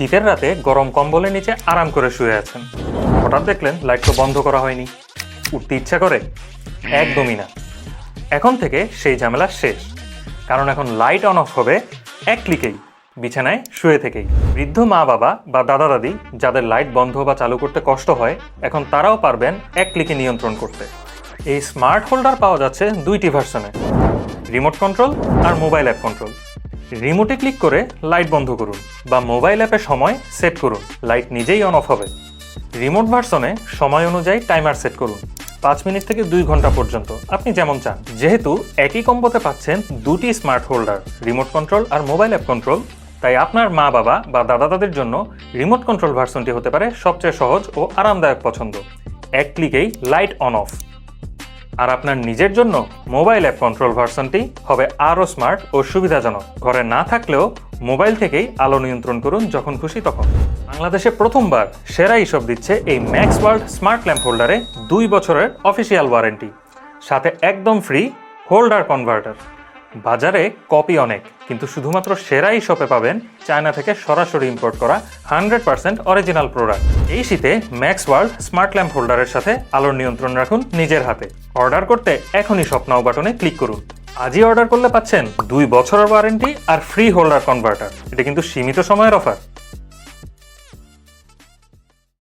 শীতের রাতে গরম কম্বলের নিচে আরাম করে শুয়ে আছেন। হঠাৎ দেখলেন লাইট তো বন্ধ করা হয়নি। উঠতে ইচ্ছা করে? একদমই না। এখন থেকে সেই ঝামেলা শেষ। কারণ এখন লাইট অন অফ হবে এক ক্লিকেই, বিছানায় শুয়ে থেকেই। বৃদ্ধ মা বাবা বা দাদা দাদি যাদের লাইট বন্ধ বা চালু করতে কষ্ট হয়, এখন তারাও পারবেন এক ক্লিকে নিয়ন্ত্রণ করতে। এই স্মার্ট হোল্ডার পাওয়া যাচ্ছে দুইটি ভার্সনে। রিমোট কন্ট্রোল আর মোবাইল অ্যাপ কন্ট্রোল। রিমোটে ক্লিক করে লাইট বন্ধ করুন বা মোবাইল অ্যাপে সময় সেট করুন। লাইট নিজেই অন অফ হবে। রিমোট ভার্সনে সময় অনুযায়ী টাইমার সেট করুন। পাঁচ মিনিট থেকে দুই ঘণ্টা পর্যন্ত। আপনি যেমন চান। যেহেতু একই কম্বোতে পাচ্ছেন দুটি স্মার্ট হোল্ডার, রিমোট কন্ট্রোল আর মোবাইল অ্যাপ কন্ট্রোল, তাই আপনার মা বাবা বা দাদা দাদের জন্য রিমোট কন্ট্রোল ভার্সনটি হতে পারে সবচেয়ে সহজ ও আরামদায়ক পছন্দ। এক ক্লিকেই লাইট অন অফ। আর আপনার নিজের জন্য মোবাইল অ্যাপ কন্ট্রোল ভার্সনটি হবে আরও স্মার্ট ও সুবিধাজনক। ঘরে না থাকলেও মোবাইল থেকেই আলো নিয়ন্ত্রণ করুন যখন খুশি তখন। বাংলাদেশে প্রথমবার সেরা হিসব দিচ্ছে এই ম্যাক্স ওয়ার্ল্ড স্মার্ট ল্যাম্প হোল্ডারে দুই বছরের অফিসিয়াল ওয়ারেন্টি। সাথে একদম ফ্রি হোল্ডার কনভার্টার। বাজারে কপি অনেক, কিন্তু শুধুমাত্র সেরাই শপে পাবেন চায়না থেকে সরাসরি ইম্পোর্ট করা হান্ড্রেড পার্সেন্ট অরিজিনাল প্রোডাক্ট এই শীতে ম্যাক্স ওয়ার্ল্ড স্মার্ট ল্যাম্প হোল্ডারের সাথে আলোর নিয়ন্ত্রণ রাখুন নিজের হাতে। অর্ডার করতে এখনই স্বপ্নাও বাটনে ক্লিক করুন। আজই অর্ডার করলে পাচ্ছেন দুই বছরের ওয়ারেন্টি আর ফ্রি হোল্ডার কনভার্টার এটা কিন্তু সীমিত সময়ের অফার